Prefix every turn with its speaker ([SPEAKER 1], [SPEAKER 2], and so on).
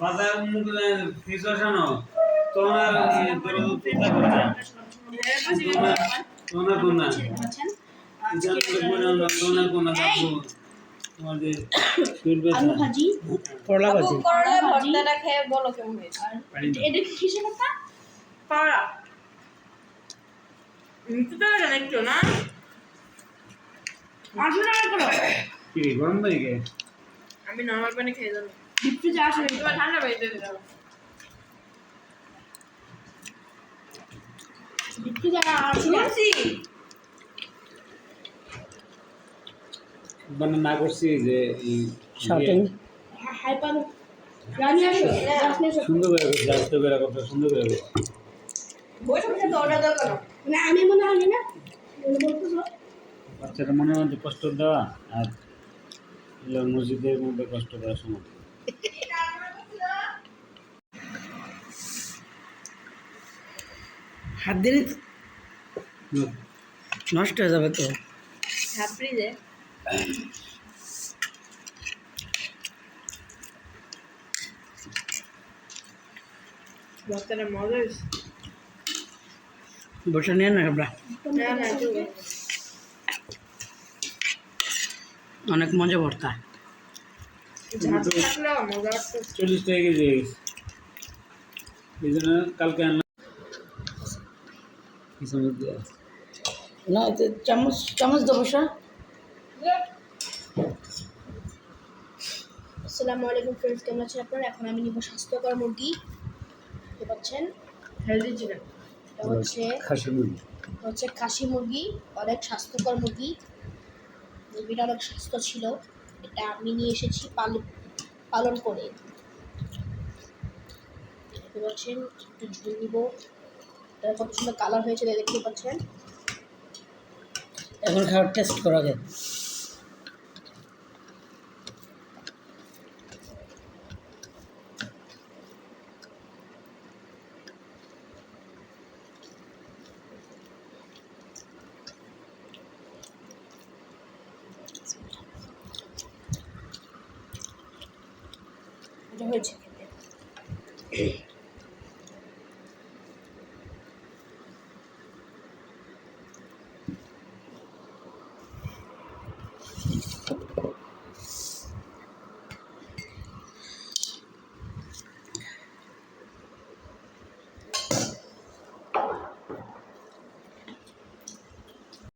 [SPEAKER 1] বাজার ফিস বসানো তোমার দরদ কিতলা করে তোমার কোনা কোনা তোমার ফিডব্যাক
[SPEAKER 2] আলু ভাজি
[SPEAKER 3] করলা
[SPEAKER 4] ভর্তাটা খেয়ে বলো কেমন হয়েছে
[SPEAKER 2] এটা কিসের কথা
[SPEAKER 4] পাড়া একটু না
[SPEAKER 2] আটশো টাকা করো
[SPEAKER 1] কি রে, গরম হয়ে গে
[SPEAKER 4] আমি নর্মাল পানি খেয়ে যাব
[SPEAKER 2] ডিপ ফ্রিজে আসে
[SPEAKER 4] তোমার ঠান্ডা পানি শুনছি
[SPEAKER 1] মানে না করছি যে এই
[SPEAKER 3] শার্টিং
[SPEAKER 2] হাইপার রানি আসো
[SPEAKER 1] সুন্দর করে করছি, করে করতে সুন্দর করে।
[SPEAKER 4] বসে বসে দাও কেন
[SPEAKER 2] না আমি মনে হয় না
[SPEAKER 1] বাচ্চাটা মনে মধ্যে কষ্ট দেওয়া আর মসজিদের মধ্যে কষ্ট দেওয়ার সময়।
[SPEAKER 3] হাত দিলে নষ্ট হয়ে যাবে তো?
[SPEAKER 4] ছাপড়ি যে ভর্তাটা মজা হয়েছে।
[SPEAKER 3] বসে নিয়ে আমরা। অনেক মজা ভর্তা।
[SPEAKER 1] চল্লিশ টাকা কেজি কালকে
[SPEAKER 3] না চামচ চামচ দেবো
[SPEAKER 2] আসসালামু আলাইকুম ফ্রেন্ডস কেমন আছেন আপনারা? এখন আমি নিব স্বাস্থ্যকর মুরগি। দেখতে পাচ্ছেন?
[SPEAKER 4] হেলদি চিকেন
[SPEAKER 2] হচ্ছে
[SPEAKER 1] খাসি মুরগি।
[SPEAKER 2] হচ্ছে খাসি মুরগি অনেক স্বাস্থ্যকর মুরগি। মুরগিটা অনেক স্বাস্থ্য ছিল। এটা আমি নিয়ে এসেছি পালন পালন করে। দেখতে পাচ্ছেন একটু ঝুল নিব। এটা কত সুন্দর কালার হয়েছে দেখতে পাচ্ছেন।
[SPEAKER 3] এখন খাওয়ার টেস্ট করা যায়
[SPEAKER 2] হয়েছে খেতে you